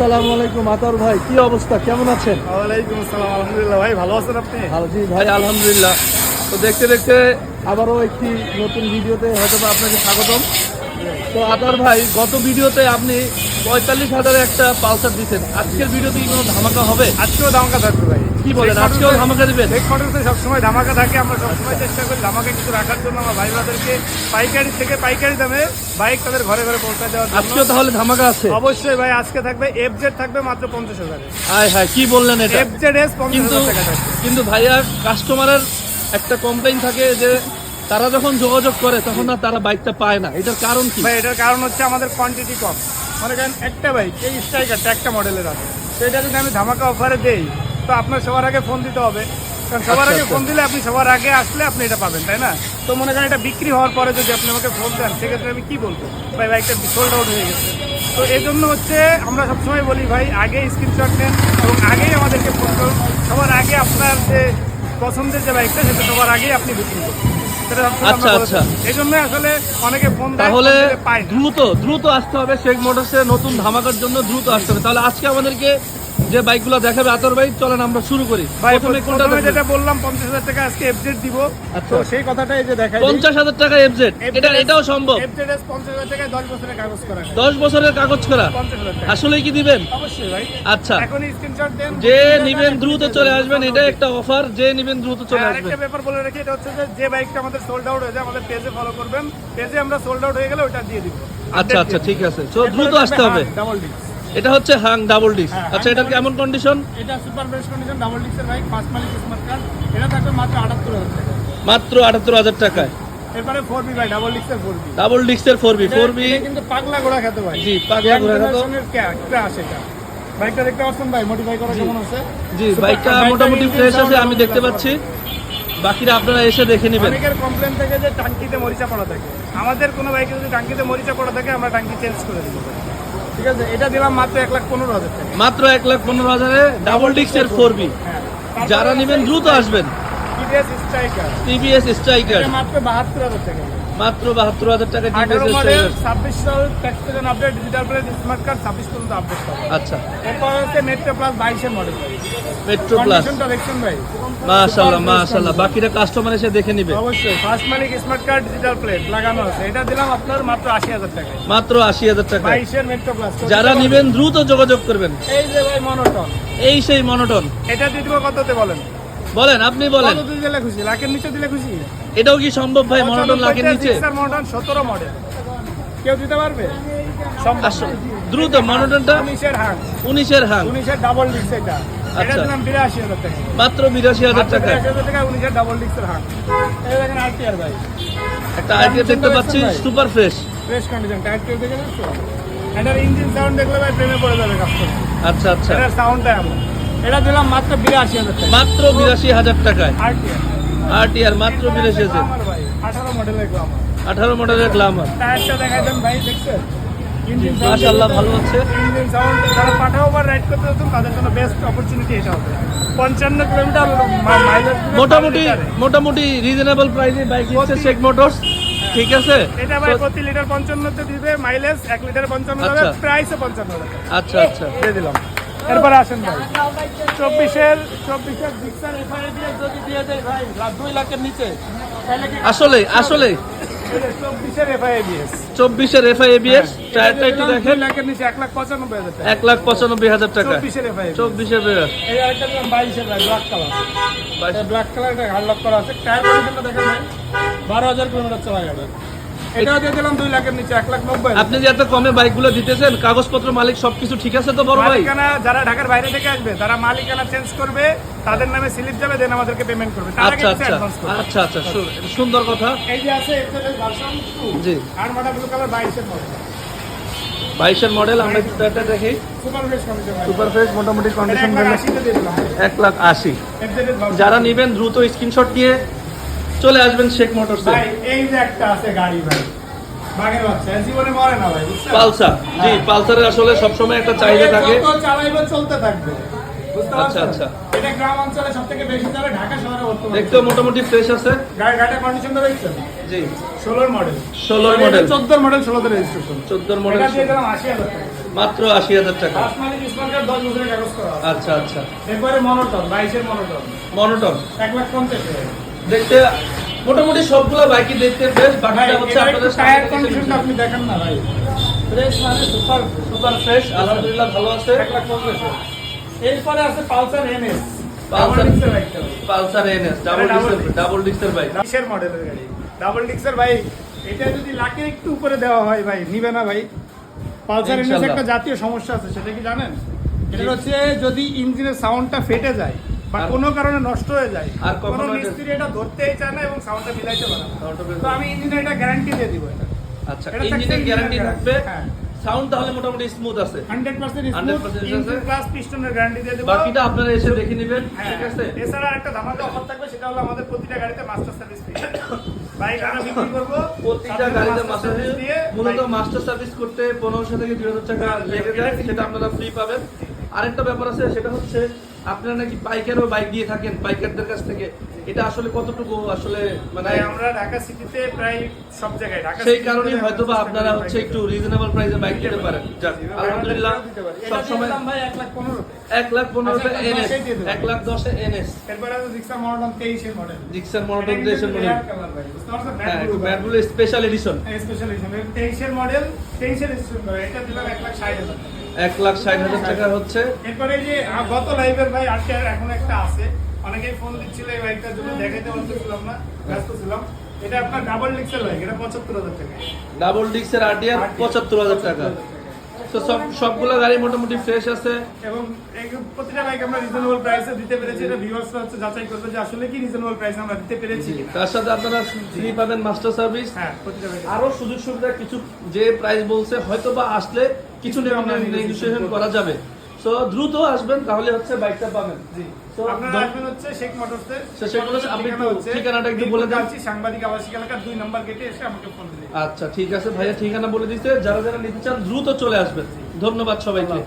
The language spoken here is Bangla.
আসসালামু আলাইকুম আতর ভাই কি অবস্থা? কেমন আছেন? ওয়ালাইকুম আসসালাম আলহামদুলিল্লাহ। ভাই ভালো আছেন আপনি? ভালো জি ভাই আলহামদুলিল্লাহ। তো দেখতে দেখতে আবারও একটি নতুন ভিডিওতে হয়তো আপনাকে স্বাগতম। তো আদার ভাই গত ভিডিওতে আপনি পঁয়তাল্লিশ হাজারে একটা পালসার দিচ্ছেন আজকের ভিডিওতে কি কোনো ধামাকা হবে? আজকেও ধামাকা থাকবে ভাই। কি বলেন আজকেও ধামাকা দিবেন? সবসময় ধামাকা থাকে আমরা সবসময় চেষ্টা করি ধামাকা কিছু রাখার জন্য। আমার ভাই ব্রাদারকে পাইকারি থেকে পাইকারি দামে বাইক তাদের ঘরে ঘরে পৌঁছে দেওয়ার আজকেও তাহলে ধামাকা আছে? অবশ্যই ভাই আজকে থাকবে এফ জেড থাকবে মাত্র পঞ্চাশ হাজারে। হায় হায় কি বললেন এটা? এফ জেড এস পঞ্চাশ কিন্তু হাজার টাকা থাকবে। কিন্তু ভাইয়া কাস্টমারের একটা কমপ্লেইন থাকে যে তারা যখন যোগাযোগ করে তখন আর তারা বাইকটা পায় না। এটার কারণ কি? ভাই এটার কারণ হচ্ছে আমাদের কোয়ান্টিটি কম। মনে করেন একটা বাইক এই স্ট্রাইকারটা একটা মডেলের আছে। তো এটা যদি আমি ধামাকা অফারে দেই তো আপনার সবার আগে ফোন দিতে হবে। কারণ সবার আচ্ছা, আগে আচ্ছা। ফোন দিলে আপনি সবার আগে আসলে আপনি এটা পাবেন তাই না? তো মনে করেন এটা বিক্রি হওয়ার পরে যদি আপনি আমাকে ফোন দেন সেক্ষেত্রে আমি কী বলব? ভাই বাইকটা সোল্ড আউট হয়ে গেছে। তো এই জন্য হচ্ছে আমরা সবসময় বলি ভাই আগে স্ক্রিনশট নেন এবং আগেই আমাদেরকে ফোন করুন। সবার আগে আপনার যে পছন্দের যে বাইকটা সেটা সবার আগেই আপনি বিক্রি করুন। আচ্ছা, আচ্ছা। এই জন্য আসলে অনেকে ফোন তাহলে। দ্রুত দ্রুত আসতে হবে শেখ মোটরসে নতুন ধামাকার জন্য দ্রুত আসতে হবে তাহলে আজকে আমাদেরকে যে বাইকগুলো দেখাবে আতর বাইক চলেন আমরা শুরু করি। ভাই প্রথমে কোনটা যেটা বললাম পঞ্চাশ হাজার টাকা আজকে এফজেড দিব। আচ্ছা। তো সেই কথাটাই যে দেখাই পঞ্চাশ হাজার টাকা এফজেড এটা এটাও সম্ভব। এফজেড এস পঞ্চাশ হাজার টাকায় বছরের কাগজ করা দশ বছরের কাগজ করা। টাকা। আসলে কি দিবেন? অবশ্যই ভাই। আচ্ছা। এখনই স্ক্রিনশট দেন। যে নিবেন দ্রুত চলে আসবেন। এটা একটা অফার যে নিবেন দ্রুত চলে আসবেন। আরেকটা ব্যাপার বলে রাখি এটা হচ্ছে যে বাইকটা আমাদের সোল্ড আউট হয়ে যায় আমাদের পেজে ফলো করবেন। পেজে আমরা সোল্ড আউট হয়ে গেলে ওটা দিয়ে দিব। আচ্ছা আচ্ছা ঠিক আছে। তো দ্রুত আসতে হবে। ডাবল ডিস্ক এটা হচ্ছে হাং ডাবল ডিস্ক হ্যাঁ, আচ্ছা এটার কেমন কন্ডিশন এটা সুপার বেস্ট কন্ডিশন ডাবল ডিস্কের বাইক পাঁচ মালিক স্মার্ট কার্ড এটা থাকবে মাত্র আটাত্তর হাজার টাকা মাত্র আটাত্তর হাজার টাকায়। এরপরে ফোর বি ভাই ডাবল ডিস্কের ফোর বি ডাবল ডিস্কের ফোর বি ফোর বি এটা কিন্তু পাগলা ঘোড়া খেতে ভাই। জি, পাগলা ঘোড়া খেতে। আসে এটা? বাইকটা দেখতে পাচ্ছেন ভাই? মডিফাই করা কেমন আছে? জি বাইকটা মোটামুটি ফ্রেশ আছে আমি দেখতে পাচ্ছি। বাকিরা আপনারা এসে দেখে নেবেন। অনেকের কমপ্লেন থেকে যে টাঙ্কিতে মরিচা পড়া থাকে। আমাদের কোনো বাইকে যদি টাঙ্কিতে মরিচা পড়া থাকে আমরা টাঙ্কি চেঞ্জ করে দিব ঠিক আছে? এটা দিলাম মাত্র এক লাখ পনেরো হাজার টাকা। মাত্র এক লাখ পনেরো হাজারে ডাবল ডিস্কের ফোর বি যারা নেবেন দ্রুত আসবেন। টিভিএস স্ট্রাইকার টিভিএস স্ট্রাইকার মাত্র বাহাত্তর হাজার টাকা। মাত্র বাহাত্তর হাজার টাকা আঠারো মডেল ছাব্বিশ সাল ট্যাক্স পেজেন আপডেট ডিজিটাল স্মার্ট কার্ড ছাব্বিশ পর্যন্ত আপডেট আচ্ছা। এরপর হচ্ছে মেট্রো প্লাস বাইশের মডেল মেট্রো প্লাস দেখছেন ভাই। fresh কাস্টমার এসে দেখে নিবে। অবশ্যই ফার্স্ট মালিক স্মার্ট কার্ড ডিজিটাল প্লেট লাগানো আছে। এটা দিলাম আপনার মাত্র আশি হাজার টাকা মাত্র আশি হাজার টাকা বাইশের মেট্রো প্লাস যারা নিবেন দ্রুত যোগাযোগ করবেন। এই যে ভাই মনোটন এই সেই মনোটন এটা দিয়ে দিব কততে বলেন? বলেন আপনি বলেন। দিলে খুশি লাখের নিচে দিলে খুশি। এটাও কি সম্ভব ভাই মনোটন লাখের নিচে? মনোটন সতেরো মডেল কেউ দিতে পারবে? দ্রুত মনোটনটা। উনিশের হাং উনিশের হাং উনিশের ডাবল ডিস্ক এটা। আচ্ছা। বিরাশি হাজার টাকা। মাত্র বিরাশি হাজার টাকা টাকা উনিশের ডাবল ডিস্কের হাং দেখেন আরটিআর ভাই। একটা আইডিয়া দেখতে পাচ্ছি super fresh fresh condition tyre tube দেখে এটার ইঞ্জিন সাউন্ড দেখলে ভাই প্রেমে পড়ে যাবে কাস্টমার আচ্ছা আচ্ছা। এটার সাউন্ডটা এমন। এটা দিলাম মাত্র বিরাশি হাজার টাকা। মাত্র বিরাশি হাজার টাকায়। RTR R. মাত্র বিরাশি হাজার। আঠারো মডেলের গ্লামার আঠারো মডেলের গ্লামার টায়ারটা দেখাই দেন ভাই দেখছেন? মাশাআল্লাহ ভালো আছে ইঞ্জিন সাউন্ড যারা পাঠাও বা রাইড করতে হতো তাদের জন্য বেস্ট অপরচুনিটি এটা হবে। পঞ্চান্ন কিলোমিটার মাইলেজ মোটামুটি মোটামুটি রিজনেবল প্রাইসে বাইক দিচ্ছে শেখ মোটরস ঠিক আছে? এটা ভাই প্রতি লিটার পঞ্চান্নতে দিবে মাইলেজ এক লিটার পঞ্চান্ন হবে আচ্ছা। প্রাইসও পঞ্চান্ন আচ্ছা আচ্ছা। দিয়ে দিলাম। এরপরে আসেন ভাই। চব্বিশের চব্বিশের ডিক্সার এফআইডিএস যদি দিয়ে দেয় ভাই লাখ দুই লাখের নিচে। আসলে আসলে। চব্বিশের এফআইডিএস চব্বিশের এফআই এবিএস টায়ারটা একটু দেখেন। এক লাখ পঁচানব্বই হাজার টাকা। চব্বিশের ব্ল্যাক কালার ব্ল্যাক কালার এটা হার্ড লক করা আছে। টায়ার দেখেন বারো হাজার কিলোমিটার চলা যাবে। এটাও দিয়ে দিলাম দুই লাখের নিচে এক লাখ নব্বই। আপনি যে এত কমে বাইকগুলো দিতেছেন কাগজপত্র মালিক সবকিছু ঠিক আছে তো বড় ভাই? মালিকানা যারা ঢাকার বাইরে থেকে আসবে তারা মালিকানা চেঞ্জ করবে তাদের নামে স্লিপ যাবে দেন আমাদেরকে পেমেন্ট করবে। তার আগে আচ্ছা আচ্ছা অ্যাডভান্স করবে। আচ্ছা আচ্ছা সুন্দর কথা। এই যে আছে এক্সেলের ভার্সন 2 জি। আর মাটা ব্লু কালার 22 এর মডেল বাইশের মডেল আমরা একটু দেখি। সুপার ফ্রেশ মোটামুটি কন্ডিশন এক লাখ দিয়ে আশি। যারা নিবেন দ্রুত স্ক্রিনশট নিয়ে চলে আসবেন শেখ মোটরসে ভাই এই যে একটা আছে গাড়ি ভাই। বাগের বাচ্চা এর জীবনে মরে না ভাই বুঝছেন? পালসার জি পালসারের আসলে সবসময় একটা চাহিদা থাকে। চালাইবে চলতে থাকবে। আচ্ছা, আচ্ছা। এটা গ্রাম অঞ্চলে সবথেকে বেশি চলে ঢাকা শহরে বর্তমানে। দেখতেও মোটামুটি ফ্রেশ আছে। গাড়ি গাড়ির কন্ডিশনটা দেখছেন জি। 16 মডেল 16 মডেল 14 মডেল 16 তে রেজিস্ট্রেশন চোদ্দোর মডেল এটা দিয়ে দিলাম 80000 টাকা। মাত্র টাকা। বছরের কাগজ করা আচ্ছা আচ্ছা। এরপরে মনোটন মনোটন লাখ হাজার। দেখতে মোটামুটি সবগুলো বাইকই দেখতে বেশ বাকিটা হচ্ছে আপনাদের টায়ার কন্ডিশনটা আপনি দেখেন না ভাই। ফ্রেশ মানে সুপার সুপার ফ্রেশ আলহামদুলিল্লাহ ভালো আছে। এরপরে আছে Pulsar NS. Pulsar. NS double ডিক্সের double ডিক্সের বাইক কিসের মডেলের গাড়ি? ডাবল ডিক্সের ভাই এটা যদি লাখের একটু উপরে দেওয়া হয় ভাই নিবে না ভাই। পালসার এনএস একটা জাতীয় সমস্যা আছে সেটা কি জানেন? এটা হচ্ছে যদি ইঞ্জিনের সাউন্ডটা ফেটে যায় বা কোনো কারণে নষ্ট হয়ে যায়। আর কোনো মিস্ত্রি এটা ধরতেই চায় না এবং সাউন্ডটা মিলাইতে পারে তো আমি ইঞ্জিনে এটা গ্যারান্টি দিয়ে দিব এটা। আচ্ছা থাকছে গ্যারান্টি থাকবে। হ্যাঁ। সাউন্ড তাহলে মোটামুটি স্মুথ আছে। হান্ড্রেড পার্সেন্ট 100% ইঞ্জিন আছে। প্লাস পিস্টনের গ্যারান্টি দিয়ে দেবো। বাকিটা আপনারা এসে দেখে নেবেন হ্যাঁ, ঠিক আছে? এছাড়া একটা ধামাকা অফার থাকবে সেটা হলো আমাদের প্রতিটা গাড়িতে মাস্টার সার্ভিস ফ্রি বাইক আমরা বিক্রি করব প্রতিটা গাড়িতে মাস্টার service দিয়ে মূলত মাস্টার সার্ভিস করতে পনেরোশো থেকে দুই হাজার টাকা লেগে যায় সেটা আপনারা ফ্রি পাবেন। আরেকটা ব্যাপার আছে সেটা হচ্ছে আপনারা নাকি পাইকারও বাইক দিয়ে থাকেন পাইকারদের কাছ থেকে? এটা আসলে কতটুকু আসলে মানে আমরা ঢাকা সিটিতে প্রায় সব জায়গায় ঢাকা সেই আমরা হয়তো বা আপনারা হচ্ছে একটু রিজনেবল প্রাইসে বাইক দিতে পারেন। আলহামদুলিল্লাহ দিয়ে দিলাম ভাই এক লাখ পনেরো এক লাখ পনেরোতে আচ্ছা, এনএস দশেই দিয়ে দেবো। এক লাখ দশে এনএস। এরপরে আছে রিক্সা মডেল তেইশের মডেল ডিক্সার মনোটন দেশের মডেল হ্যাঁ model special edition special edition তেইশের মডেল তেইশের রেজিস্ট্রেশন করে এটা দিলাম এক লাখ ষাট হাজার। টাকা। এক লাখ ষাট হাজার টাকা হচ্ছে। এরপরে যে গত লাইভের ভাই আজকে এখন একটা আছে। অনেকেই ফোন দিচ্ছিল এই বাইকটার জন্য দেখাইতে বলতেছিলাম না ব্যস্ত ছিলাম। এটা আপনার ডাবল ডিক্সের বাইক এটা পঁচাত্তর হাজার টাকা। ডাবল ডিক্সের আরটিআর পঁচাত্তর হাজার টাকা। তো সব সবগুলো গাড়ি মোটামুটি ফ্রেশ আছে। এবং প্রতিটা বাইক আমরা রিজনেবল প্রাইসে দিতে পেরেছি। এটা ভিউয়ার্সরা হচ্ছে যাচাই করবে যে আসলে কি রিজনেবল প্রাইস আমরা দিতে পেরেছি তার সাথে আপনারা ফ্রি পাবেন মাস্টার সার্ভিস হ্যাঁ প্রতিটা বাইক আরও সুযোগ সুবিধা কিছু যে প্রাইস বলছে হয়তো বা আসলে কিছু নেগোসিয়েশন করা যাবে। সো দ্রুত আসবেন তাহলে হচ্ছে বাইকটা পাবেন। জি। তো আপনারা আসবেন হচ্ছে শেখ মোটরসে। So, শেখ মোটরসে আপনি একটু হচ্ছে ঠিকানাটা একটু বলে দেন। সাংবাদিক আবাসিক এলাকার দুই নম্বর গেটে এসে আমাকে ফোন দিন আচ্ছা ঠিক আছে ভাইয়া ঠিকানা বলে দিচ্ছে যারা যারা নিতে চান দ্রুত চলে আসবেন। ধন্যবাদ সবাইকে।